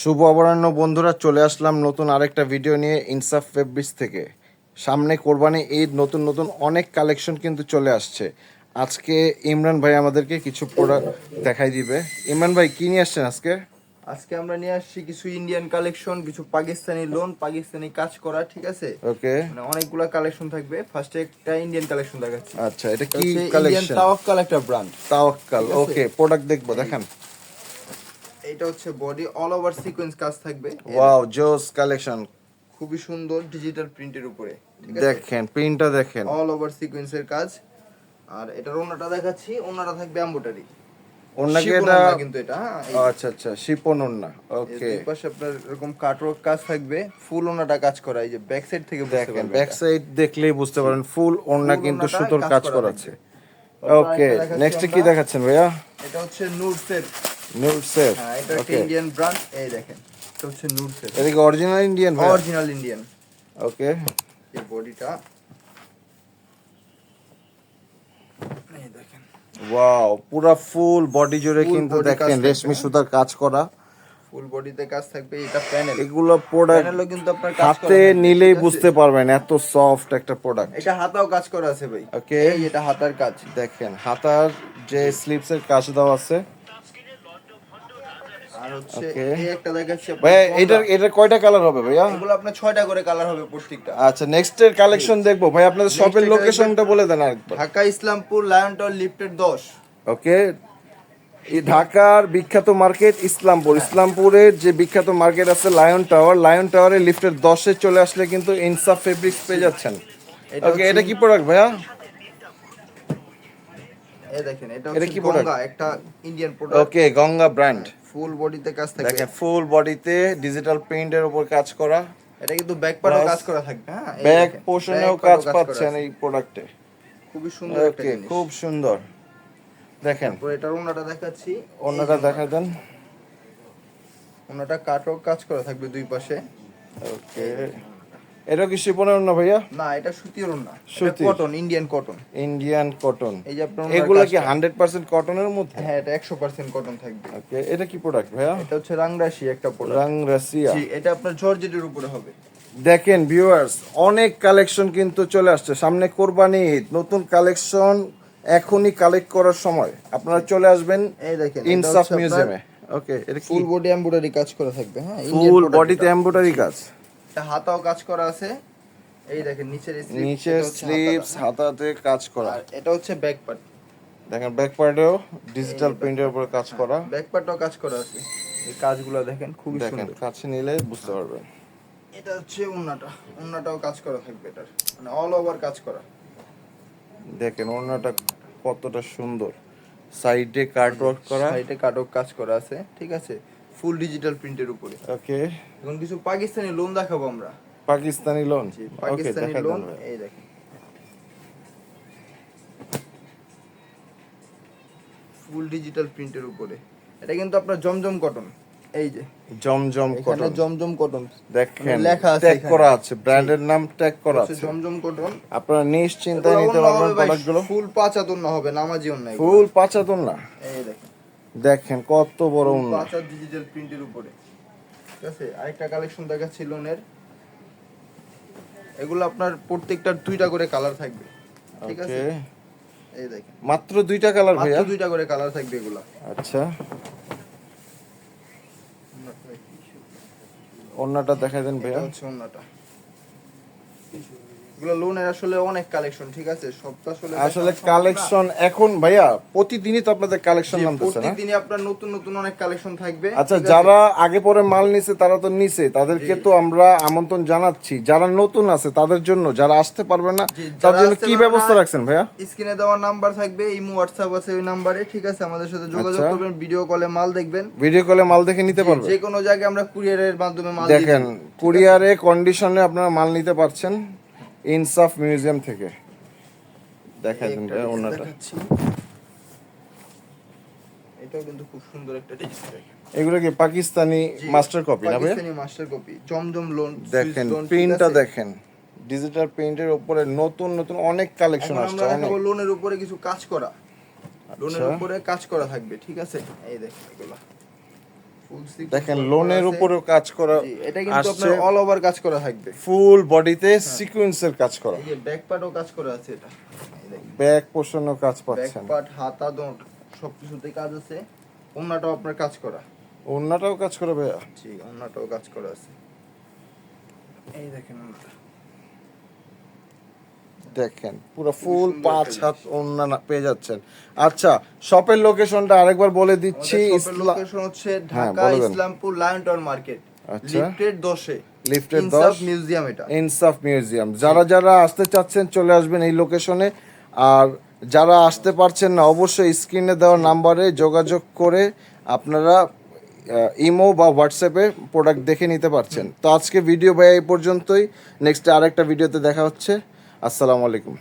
শুভ অপরাহ্ন বন্ধুরা চলে আসলাম নতুন আরেকটা ভিডিও নিয়ে ইনসাফ ফেব্রিক্স থেকে। সামনে কোরবানি ঈদ নতুন নতুন অনেক কালেকশন কিন্তু চলে আসছে। আজকে ইমরান ভাই আমাদেরকে কিছু প্রোডাক্ট দেখাই দিবে। ইমরান ভাই কি নিয়ে আসছেন আজকে? আজকে আমরা নিয়ে আসছি কিছু ইন্ডিয়ান কালেকশন কিছু পাকিস্তানি লোন পাকিস্তানি কাজ করা ঠিক আছে? ওকে মানে অনেকগুলা কালেকশন থাকবে। ফার্স্টে একটা ইন্ডিয়ান কালেকশন দেখাচ্ছি। আচ্ছা এটা কি ইন্ডিয়ান কালেকশন তাওয়াক্কাল একটা ব্র্যান্ড তাওয়াক্কাল ওকে প্রোডাক্ট দেখব দেখান। এটা হচ্ছে বডি অল ওভার সিকোয়েন্স কাজ থাকবে। ওয়াও জোস কালেকশন খুবই সুন্দর ডিজিটাল প্রিন্টের উপরে দেখেন প্রিন্টটা দেখেন। অল ওভার সিকোয়েন্সের কাজ। আর এটার ওনাটা দেখাচ্ছি ওনাটা থাকবে অ্যাম্বোটারি ওনাকে এটা কিন্তু এটা হ্যাঁ আচ্ছা আচ্ছা শিপন ওন্না ওকে দুই পাশে আপনার এরকম কাটওয়ার্ক কাজ থাকবে ফুল ওনাটা কাজ করা এই যে ব্যাক সাইড থেকে দেখেন ব্যাক সাইড দেখলেই বুঝতে পারেন ফুল ওন্না কিন্তু সুতোর কাজ করা আছে ওকে নেক্সট কি দেখাচ্ছেন ভাইয়া? এটা হচ্ছে নূর নিউড হ্যাঁ এটা একটা ইন্ডিয়ান ব্র্যান্ড এই দেখেন। এটা হচ্ছে এটা কি অরিজিনাল ইন্ডিয়ান ভাই? অরিজিনাল ইন্ডিয়ান ওকে এই বডিটা এই দেখেন। ওয়াও পুরো ফুল বডি জুড়ে কিন্তু দেখেন রেশমি হ্যাঁ। সুতার কাজ করা। ফুল বডিতে কাজ থাকবে এটা প্যানেল এগুলো প্রোডাক্ট প্যানেলও কিন্তু আপনার কাজ হাতে নিলেই বুঝতে পারবেন এত সফট একটা প্রোডাক্ট এটা হাতাও কাজ করা আছে ভাই। ওকে এটা হাতার কাজ। দেখেন হাতার যে স্লিপসের কাজ দাও আছে আর হচ্ছে এই একটা দেখাচ্ছি ভাইয়া। এটার এটার কয়টা কালার হবে ভাইয়া? এগুলো আপনার করে কালার হবে প্রত্যেকটা। আচ্ছা নেক্সট এর কালেকশন দেখব। ভাই আপনাদের শপের লোকেশনটা বলে দেন আরেকবার। Dhaka Islampur lion tower lifted okay এই ঢাকার বিখ্যাত মার্কেট ইসলামপুর। ইসলামপুরের যে বিখ্যাত মার্কেট আছে লায়ন টাওয়ার লায়ন টাওয়ারের লিফটের দশে চলে আসলে কিন্তু ইনসাফ ফেব্রিক্স পেয়ে যাচ্ছেন। ওকে এটা কি প্রোডাক্ট ভাইয়া? এই দেখেন এটা এটা হচ্ছে গঙ্গা একটা Indian product okay Ganga brand full বডিতে কাজ থাকবে দেখেন ফুল বডিতে ডিজিটাল প্রিন্টের উপর কাজ করা। এটা কিন্তু ব্যাক পার্টও কাজ করা থাকবে হ্যাঁ? ব্যাক পোর্শনেও কাজ পাচ্ছেন এই প্রোডাক্টে খুবই সুন্দর একটা জিনিস। খুব সুন্দর। দেখেন। তারপর এটার ওনাটা দেখাচ্ছি। অন্যটা দেখা দেন। ওনাটা কাটও কাজ করা থাকবে দুই পাশে। ওকে এটা কি শিপনের অন্য ভাইয়া? না এটা সুতির সুতির। Cotton Indian cotton Indian cotton এই যে আপনার এগুলো কি কাজটা। হান্ড্রেড পার্সেন্ট কটনের মধ্যে? হ্যাঁ এটা একশো পার্সেন্ট কটন থাকবে। ওকে এটা কি প্রোডাক্ট ভাইয়া? এটা হচ্ছে রাংরাশি একটা প্রোডাক্ট রাং রাশিয়া। এটা আপনার জর্জেটের উপরে হবে। দেখেন ভিউয়ার্স অনেক কালেকশন কিন্তু চলে আসছে। সামনে কোরবানি ঈদ নতুন কালেকশন এখনই কালেক্ট করার সময়। আপনারা চলে আসবেন এই দেখেন ইনসাফ মিউজিয়ামে ওকে এটা ফুল বডি এমব্রয়ডারি কাজ করা থাকবে হ্যাঁ ফুল বডিতে এমব্রয়ডারি কাজ। এটা হাতাও কাজ করা আছে। এই দেখেন নিচের স্লিভস হাতাতে কাজ করা। এটা হচ্ছে ব্যাক পার্ট দেখেন ব্যাক পার্টেও ডিজিটাল প্রিন্টের উপর কাজ করা। ব্যাক পার্টও কাজ করা আছে। এই কাজগুলো দেখেন খুবই দেখেন সুন্দর। কাছে নিলে বুঝতে পারবেন। এটা হচ্ছে উন্নাটা উন্নাটাও কাজ করা থাকবে এটার। মানে অল ওভার কাজ করা। দেখেন ওড়নাটা কতটা সুন্দর। সাইডে কার্ড ওয়ার্ক করা। সাইডে কাটও কাজ করা আছে ঠিক আছে? ফুল ডিজিটাল প্রিন্টের উপরে। ওকে এখন কিছু পাকিস্তানি লোন দেখাবো আমরা। পাকিস্তানি লোন জি, পাকিস্তানি লোন এই দেখেন। ফুল ডিজিটাল প্রিন্টের উপরে। এটা কিন্তু আপনার জমজম কটন এই যে। জমজম কটন জমজম কটন দেখেন লেখা আছে ট্যাগ। করা আছে ব্র্যান্ডের নাম ট্যাগ করা আছে। জমজম কটন আপনারা নিশ্চিন্তায় নিতে পারবেন প্রোডাক্টগুলো ফুল পাঁচা না হবে নামাজি অন্য ফুল পাঁচাতন না এই দেখেন। দেখেন কত বড় উন্নত। পাঁচা ডিজিটাল প্রিন্টের উপরে। ঠিক আছে? আরেকটা কালেকশন দেখাচ্ছি লোনের এগুলো আপনার প্রত্যেকটার দুইটা করে কালার থাকবে। ঠিক আছে? এই দেখেন। মাত্র দুইটা কালার মাত্র ভাইয়া? দুইটা করে কালার থাকবে এগুলা। আচ্ছা। অন্যটা দেখা। দেন ভাইয়া। হচ্ছে ওন্নাটা এগুলো লোনের আসলে অনেক কালেকশন ঠিক আছে? আসলে আসলে। কালেকশন এখন ভাইয়া প্রতিদিনই তো আপনাদের কালেকশন নামতেছে না? প্রত্যেকদিনই আপনার নতুন নতুন অনেক কালেকশন থাকবে আচ্ছা যারা আগে পরে মাল নিছে তারা তো নিছে। তাদেরকে তো আমরা আমন্ত্রণ জানাচ্ছি। যারা নতুন আছে তাদের জন্য যারা আসতে পারবে না তার জন্য কি ব্যবস্থা রাখছেন ভাইয়া? স্ক্রিনে দেওয়া নাম্বার থাকবে ইমো হোয়াটসঅ্যাপ আছে ওই নাম্বারে ঠিক আছে? আমাদের সাথে যোগাযোগ আচ্ছা। করবেন ভিডিও কলে মাল দেখবেন। ভিডিও কলে মাল দেখে নিতে পারবে? যে কোনো জায়গায় আমরা কুরিয়ারের মাধ্যমে মাল দেখেন। কুরিয়ারে কন্ডিশনে আপনারা মাল নিতে পারছেন। ইনসাফ মিউজিয়াম থেকে। দেখা দেন ওনাটা এটাও কিন্তু খুব সুন্দর একটা ডিজাইন এগুলো কি পাকিস্তানি মাস্টার কপি না Pakistani master copy Zamzam lawn দেখেন প্রিন্টটা দেখেন। ডিজিটাল প্রিন্টের উপরে নতুন নতুন অনেক কালেকশন আসছে অনেক। লোনের উপরে কিছু কাজ করা। লোনের আচ্ছা। উপরে কাজ করা থাকবে ঠিক আছে? এই দেখেন এগুলো। দেখেন লোনের উপরেও কাজ করা এটা কিন্তু আপনার অল ওভার কাজ করা থাকবে। ফুল বডিতে সিকোয়েন্সের কাজ করা। এই ব্যাক পার্টও কাজ করা আছে এটা। ব্যাক পোষণও কাজ ব্যাক পাচ্ছেন। পার্ট হাতা দোন সবকিছুতে কাজ আছে। ওন্নাটাও আপনার কাজ করা। ওন্নাটাও কাজ করে ভাইয়া। জি ওন্নাটাও কাজ করা আছে। এই দেখেন ওন্নাটা। দেখেন পুরো ফুল পাঁচ হাত ওন্না না- পেয়ে যাচ্ছেন। আচ্ছা শপের লোকেশনটা আরেকবার বলে দিচ্ছি লোকেশন হচ্ছে হ্যাঁ, Dhaka Islampur lion town market. লিফটের 10 এ লিফটের ইনসাফ 10 মিউজিয়াম এটা। ইনসাফ মিউজিয়াম যারা যারা আসতে চাচ্ছেন চলে আসবেন এই লোকেশনে আর যারা আসতে পারছেন না অবশ্যই স্ক্রিনে দেওয়া নাম্বারে যোগাযোগ করে আপনারা ইমো বা হোয়াটসঅ্যাপে প্রোডাক্ট দেখে নিতে পারছেন। তো আজকে ভিডিও ভাই এই পর্যন্তই। নেক্সট আরেকটা ভিডিওতে দেখা হচ্ছে। আসসালামু আলাইকুম।